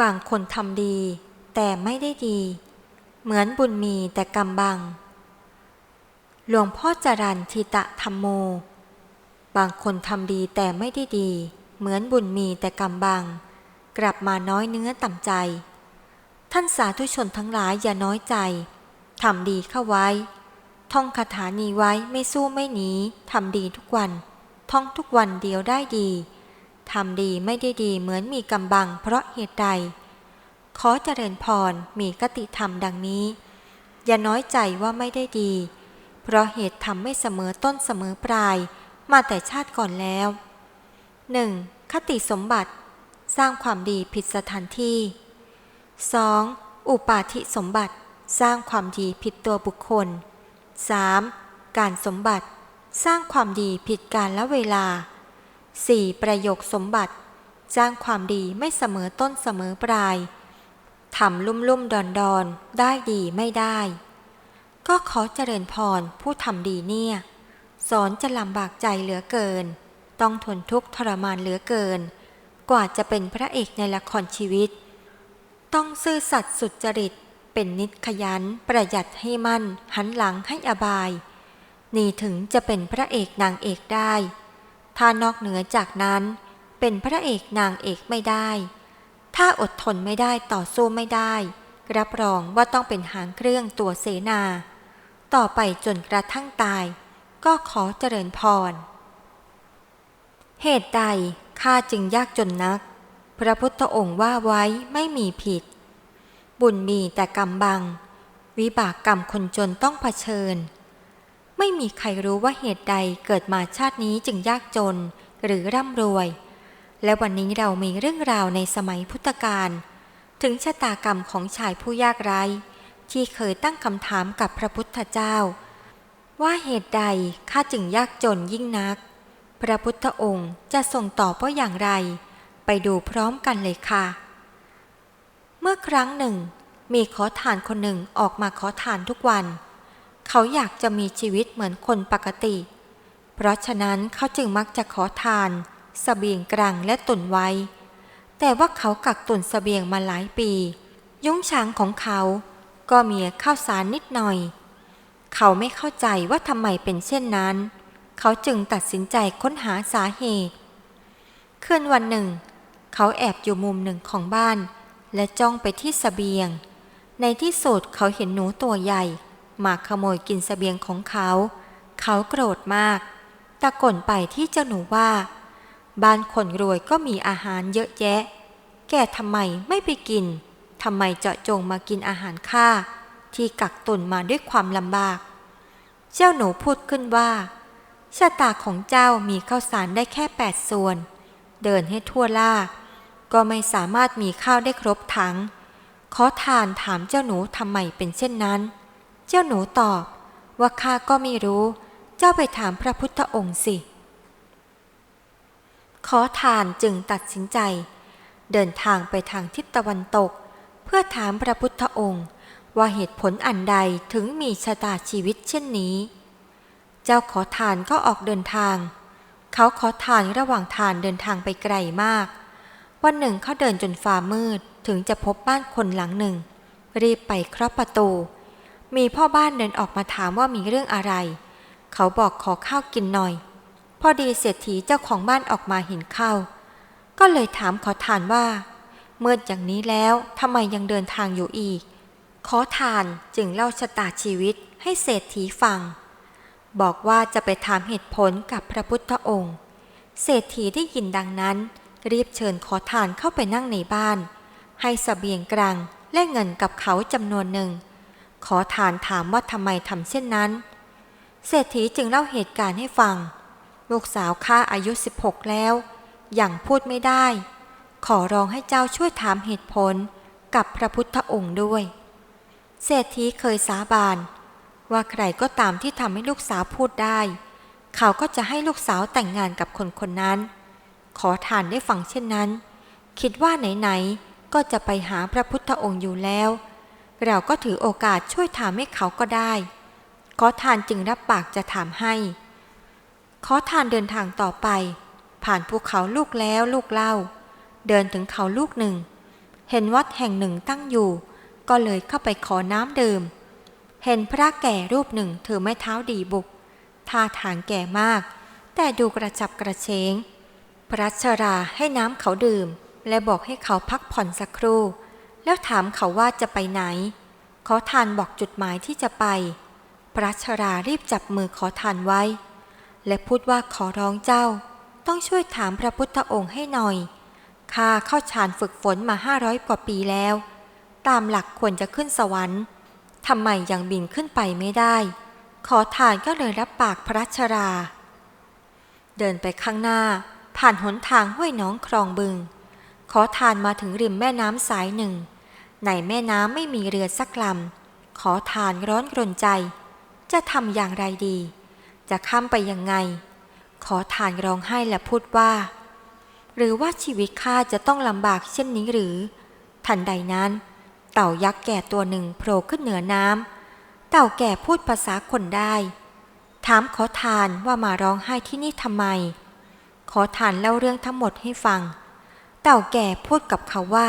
บางคนทำดี แต่ไม่ได้ดี เหมือนบุญมีแต่กำบัง หลวงพ่อจรันทิตะธรรมโม บางคนทำดีแต่ไม่ได้ดี เหมือนบุญมีแต่กำบัง กลับมาน้อยเนื้อต่ำใจ ท่านสาธุชนทั้งหลายอย่าน้อยใจทำดีเข้าไว้ ท่องคาถานี้ไว้ไม่สู้ไม่หนีทำดีทุกวัน ท่องทุกวันเดียวได้ดี ทำดีไม่ได้ดีเหมือนมีกำบังเพราะเหตุใด ขอเจริญพรมีกติธรรมดังนี้ อย่าน้อยใจว่าไม่ได้ดี เพราะเหตุทำไม่เสมอต้นเสมอปลาย มาแต่ชาติก่อนแล้ว 1. คติสมบัติ สร้างความดีผิดสถานที่ 2. อุปาทิสมบัติสร้างความดีผิดตัวบุคคล 3. การสมบัติ สร้างความดีผิดการและเวลา 4. ประโยคสมบัติสร้างความดีไม่เสมอต้นเสมอปลายทำลุ่มลุ่มดอนดอนได้ดีไม่ได้ ก็ขอเจริญพรผู้ทำดีเนี่ย สอนจะลำบากใจเหลือเกิน ต้องทนทุกข์ทรมานเหลือเกิน กว่าจะเป็นพระเอกในละครชีวิต ต้องซื่อสัตย์สุจริต เป็นนิดขยันประหยัดให้มั่นหันหลังให้อบาย นี่ถึงจะเป็นพระเอกนางเอกได้ ถ้านอกเหนือจากนั้น เป็นพระเอกนางเอกไม่ได้ ถ้าอดทนไม่ได้ต่อสู้ไม่ได้ รับรองว่าต้องเป็นหางเครื่องตัวเสนา ต่อไปจนกระทั่งตาย ก็ขอเจริญพร เหตุใดข้าจึงยากจนนัก พระพุทธองค์ว่าไว้ไม่มีผิด บุญมีแต่กรรมบัง วิบากกรรมคนจนต้องเผชิญ ไม่มีใครรู้ว่าเหตุใดเกิดมาชาตินี้จึงยากจน หรือร่ำรวย และวันนี้เรามีเรื่องราวในสมัยพุทธกาลถึงชะตากรรมของชายผู้ยากไร้ ที่เคยตั้งคำถามกับพระพุทธเจ้า ว่าเหตุใดข้าจึงยากจนยิ่งนัก พระพุทธองค์จะทรงตอบว่าอย่างไร ไปดูพร้อมกันเลยค่ะ เมื่อครั้งหนึ่ง มีขอทานคนหนึ่งออกมาขอทานทุกวันเขาอยากจะมีชีวิตเหมือนคนปกติ เพราะฉะนั้นเขาจึงมักจะขอทานสเสบียงกลางและตุนไว้ แต่ว่าเขากักตุนสเสบียงมาหลายปี ยุ้งช้างของเขาก็มีข้าวสารนิดหน่อย เขาไม่เข้าใจว่าทำไมเป็นเช่นนั้น เขาจึงตัดสินใจค้นหาสาเหตุคืนวันหนึ่ง เขาแอบอยู่มุมหนึ่งของบ้าน และจ้องไปที่สเสบียง ในที่สุดเขาเห็นหนูตัวใหญ่ มาขโมยกินสเสบียงของเขา เขาโกรธมากตะก่นไปที่เจ้าหนูว่า บ้านคนรวยก็มีอาหารเยอะแยะ แกทำไมไม่ไปกินทำไมเจาะจงมากินอาหารข้าที่กักตุนมาด้วยความลำบาก เจ้าหนูพูดขึ้นว่าชะตาของเจ้ามีข้าวสารได้แค่แปดส่วน เดินให้ทั่วล่า ก็ไม่สามารถมีข้าวได้ครบถัง ขอทานถามเจ้าหนูทำไมเป็นเช่นนั้น เจ้าหนูตอบว่าข้าก็ไม่รู้ เจ้าไปถามพระพุทธองค์สิ ขอทานจึงตัดสินใจ เดินทางไปทางทิศตะวันตก เพื่อถามพระพุทธองค์ ว่าเหตุผลอันใดถึงมีชะตาชีวิตเช่นนี้ เจ้าขอทานก็ออกเดินทาง เขาขอทานระหว่างทานเดินทางไปไกลมาก วันหนึ่งเขาเดินจนฟ้ามืดถึงจะพบบ้านคนหลังหนึ่ง รีบไปเคาะประตู มีพ่อบ้านเดินออกมาถามว่ามีเรื่องอะไร เขาบอกขอข้าวกินหน่อย พอดีเศรษฐีเจ้าของบ้านออกมาเห็นเข้า ก็เลยถามขอทานว่า เมื่ออย่างนี้แล้วทำไมยังเดินทางอยู่อีก ขอทานจึงเล่าชะตาชีวิตให้เศรษฐีฟัง บอกว่าจะไปถามเหตุผลกับพระพุทธองค์ เศรษฐีได้ยินดังนั้น รีบเชิญขอทานเข้าไปนั่งในบ้าน ให้สเสบียงกลางและเงินกับเขาจำนวนหนึ่ง ขอทานถามว่าทำไมทำเช่นนั้น เศรษฐีจึงเล่าเหตุการณ์ให้ฟัง ลูกสาวข้าอายุ 16 แล้วอย่างพูดไม่ได้ ขอร้องให้เจ้าช่วยถามเหตุผลกับพระพุทธองค์ด้วย เศรษฐีเคยสาบาน ว่าใครก็ตามที่ทำให้ลูกสาวพูดได้ เขาก็จะให้ลูกสาวแต่งงานกับคนคนนั้น ขอทานได้ฟังเช่นนั้น คิดว่าไหนๆก็จะไปหาพระพุทธองค์อยู่แล้ว เราก็ถือโอกาสช่วยถามให้เขาก็ได้ ขอทานจึงรับปากจะถามให้ ขอทานเดินทางต่อไป ผ่านภูเขาลูกแล้วลูกเล่า เดินถึงเขาลูกหนึ่ง เห็นวัดแห่งหนึ่งตั้งอยู่ ก็เลยเข้าไปขอน้ำดื่ม เห็นพระแก่รูปหนึ่งถือไม้เท้าดีบุก ท่าทางแก่มาก แต่ดูกระจับกระเฉงพระชราให้น้ำเขาดื่ม และบอกให้เขาพักผ่อนสักครู่ แล้วถามเขาว่าจะไปไหน ขอทานบอกจุดหมายที่จะไป พระชรารีบจับมือขอทานไว้ และพูดว่าขอร้องเจ้า ต้องช่วยถามพระพุทธองค์ให้หน่อย ข้าเข้าฌานฝึกฝนมาห้าร้อยกว่าปีแล้ว ตามหลักควรจะขึ้นสวรรค์ทำไมยังบินขึ้นไปไม่ได้ ขอทานก็เลยรับปากพระชรา เดินไปข้างหน้า ผ่านหนทางห้วยน้องคลองบึง ขอทานมาถึงริมแม่น้ำสายหนึ่ง ในแม่น้ำไม่มีเรือสักลำขอทานร้อนกรนใจ จะทำอย่างไรดี จะข้ามไปยังไง ขอทานร้องไห้และพูดว่า หรือว่าชีวิตข้าจะต้องลำบากเช่นนี้หรือ ทันใดนั้น เต่ายักษ์แก่ตัวหนึ่งโผล่ขึ้นเหนือน้ำเต่าแก่พูดภาษาคนได้ ถามขอทานว่ามาร้องไห้ที่นี่ทำไม ขอทานเล่าเรื่องทั้งหมดให้ฟัง เต่าแก่พูดกับเขาว่า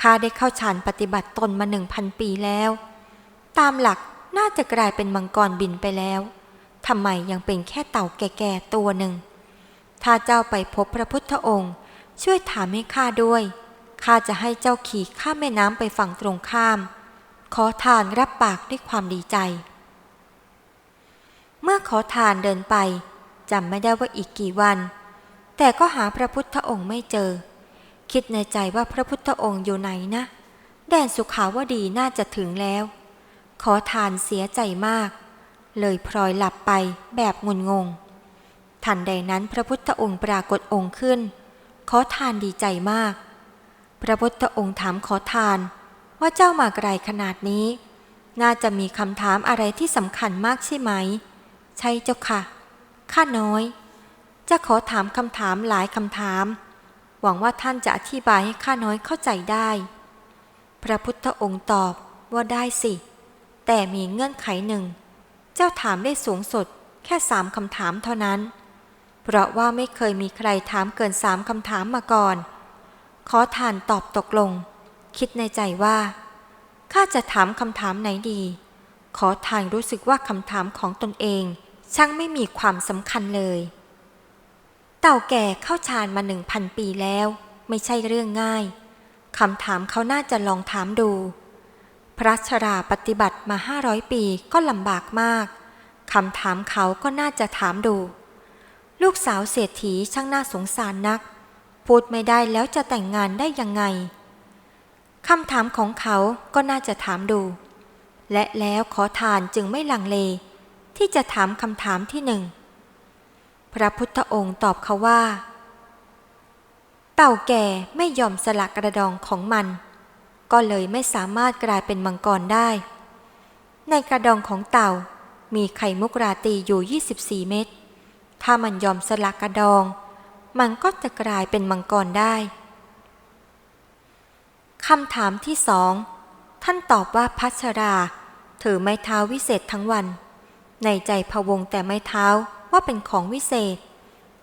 ข้าได้เข้าฌานปฏิบัติตนมาหนึ่งพันปีแล้ว ตามหลักน่าจะกลายเป็นมังกรบินไปแล้วทำไมยังเป็นแค่เต่าแก่ๆตัวหนึ่ง ถ้าเจ้าไปพบพระพุทธองค์ ช่วยถามให้ข้าด้วยข้าจะให้เจ้าขี่ข้ามแม่น้ำไปฝั่งตรงข้าม ขอทานรับปากด้วยความดีใจ เมื่อขอทานเดินไปจำไม่ได้ว่าอีกกี่วัน แต่ก็หาพระพุทธองค์ไม่เจอ คิดในใจว่าพระพุทธองค์อยู่ไหนนะ แดนสุขาวดีน่าจะถึงแล้ว ขอทานเสียใจมาก เลยพลอยหลับไปแบบงุนงง ทันใดนั้นพระพุทธองค์ปรากฏองค์ขึ้น ขอทานดีใจมาก พระพุทธองค์ถามขอทานว่าเจ้ามาไกลขนาดนี้ น่าจะมีคำถามอะไรที่สำคัญมากใช่ไหม ใช่เจ้าค่ะ ข้าน้อย จะขอถามคำถามหลายคำถาม หวังว่าท่านจะอธิบายให้ข้าน้อยเข้าใจได้ พระพุทธองค์ตอบว่าได้สิ แต่มีเงื่อนไขหนึ่ง เจ้าถามได้สูงสุดแค่สามคำถามเท่านั้น เพราะว่าไม่เคยมีใครถามเกินสามคำถามมาก่อน ขอทานตอบตกลง คิดในใจว่าข้าจะถามคำถามไหนดี ขอทานรู้สึกว่าคำถามของตนเอง ช่างไม่มีความสำคัญเลย เต่าแก่เข้าฌานมาหนึ่งพันปีแล้ว ไม่ใช่เรื่องง่ายคำถามเขาน่าจะลองถามดู พระชราปฏิบัติมาห้าร้อยปีก็ลำบากมากคำถามเขาก็น่าจะถามดู ลูกสาวเศรษฐีช่างน่าสงสารนัก พูดไม่ได้แล้วจะแต่งงานได้ยังไงคำถามของเขาก็น่าจะถามดู และแล้วขอทานจึงไม่ลังเล ที่จะถามคำถามที่หนึ่ง พระพุทธองค์ตอบเขาว่า เต่าแก่ไม่ยอมสละกระดองของมัน ก็เลยไม่สามารถกลายเป็นมังกรได้ ในกระดองของเต่ามีไข่มุกราตีอยู่ 24 เม็ด ถ้ามันยอมสละกระดอง มันก็จะกลายเป็นมังกรได้ คำถามที่สอง ท่านตอบว่าพัชรา ถือไม้เท้าวิเศษทั้งวัน ในใจพะวงแต่ไม้เท้า ว่าเป็นของวิเศษ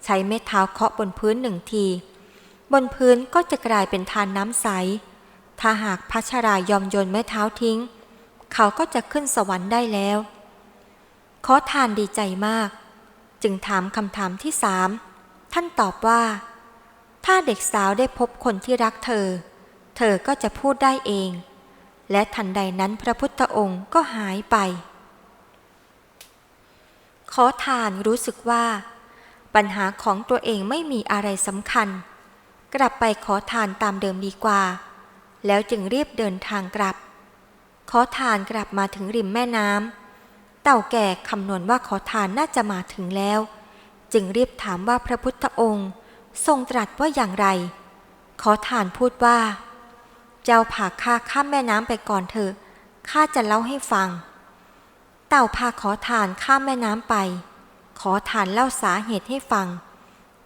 ใช้ไม้เท้าเคาะบนพื้นหนึ่งที บนพื้นก็จะกลายเป็นทานน้ำใส ถ้าหากพัชรายอมโยนไม้เท้าทิ้ง เขาก็จะขึ้นสวรรค์ได้แล้ว ขอทานดีใจมาก จึงถามคำถามที่สามท่านตอบว่า ถ้าเด็กสาวได้พบคนที่รักเธอ เธอก็จะพูดได้เอง และทันใดนั้นพระพุทธองค์ก็หายไป ขอทานรู้สึกว่า ปัญหาของตัวเองไม่มีอะไรสำคัญ กลับไปขอทานตามเดิมดีกว่า แล้วจึงรีบเดินทางกลับ ขอทานกลับมาถึงริมแม่น้ำเต่าแก่คำนวณว่าขอทานน่าจะมาถึงแล้ว จึงรีบถามว่าพระพุทธองค์ ทรงตรัสว่าอย่างไร ขอทานพูดว่า เจ้าพาข้าข้ามแม่น้ำไปก่อนเถอะข้าจะเล่าให้ฟัง เต่าพาขอทานข้ามแม่น้ำไป ขอทานเล่าสาเหตุให้ฟัง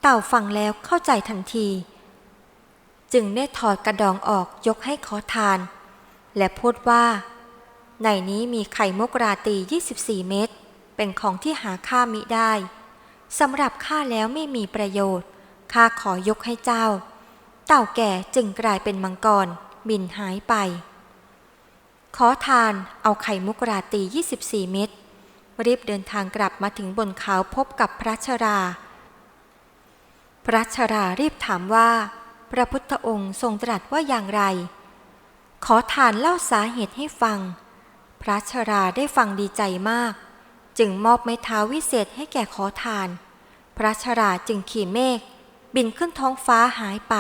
เต่าฟังแล้วเข้าใจทันที จึงได้ถอดกระดองออกยกให้ขอทาน และพูดว่า ในนี้มีไข่มุกราตี 24 เม็ดเป็นของที่หาค่ามิได้สำหรับข้าแล้วไม่มีประโยชน์ข้าขอยกให้เจ้า เต่าแก่จึงกลายเป็นมังกร บินหายไป ขอทานเอาไข่มุกราตี 24 เม็ดรีบเดินทางกลับมาถึงบนเขาพบกับพระชรา พระชรารีบถามว่า พระพุทธองค์ทรงตรัสว่าอย่างไร ขอทานเล่าสาเหตุให้ฟัง พระชราได้ฟังดีใจมาก จึงมอบไม้เท้าวิเศษให้แก่ขอทาน พระชราจึงขี่เมฆบินขึ้นท้องฟ้าหายไป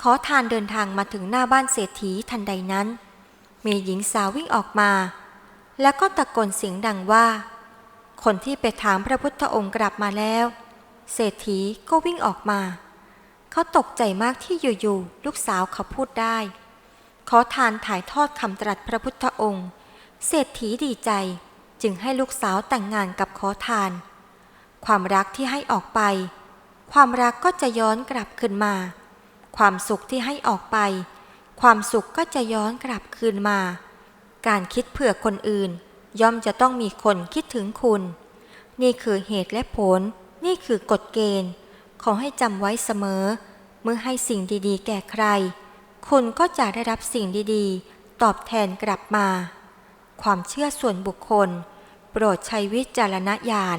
ขอทานเดินทางมาถึงหน้าบ้านเศรษฐีทันใดนั้น มีหญิงสาววิ่งออกมา แล้วก็ตะโกนเสียงดังว่า คนที่ไปถามพระพุทธองค์กลับมาแล้ว เศรษฐีก็วิ่งออกมา เขาตกใจมากที่อยู่ๆลูกสาวเขาพูดได้ ขอทานถ่ายทอดคำตรัสพระพุทธองค์ เศรษฐีดีใจจึงให้ลูกสาวแต่งงานกับขอทาน ความรักที่ให้ออกไป ความรักก็จะย้อนกลับคืนมา ความสุขที่ให้ออกไป ความสุขก็จะย้อนกลับคืนมา การคิดเผื่อคนอื่น ย่อมจะต้องมีคนคิดถึงคุณ นี่คือเหตุและผล นี่คือกฎเกณฑ์ ขอให้จำไว้เสมอ เมื่อให้สิ่งดีๆ แก่ใคร คุณก็จะได้รับสิ่งดีๆ ตอบแทนกลับมา ความเชื่อส่วนบุคคล โปรดใช้วิจารณญาณ